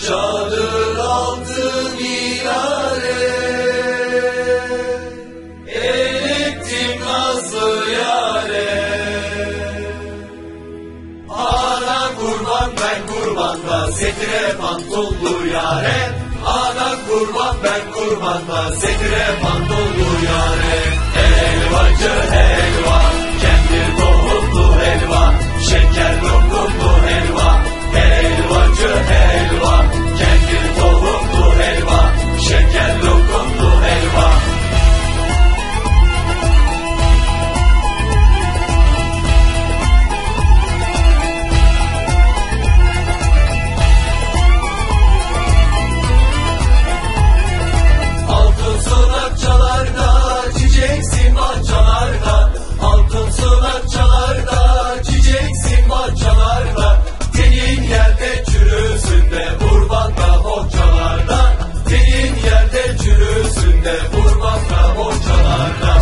Çadır altı minare. Elettim nazlı yare. Ana kurban ben kurban Gazetire pantollu yare. Ana kurban ben kurban Gazetire pantollu yare. El vacı el çürüsün de vurmakla bohçalarla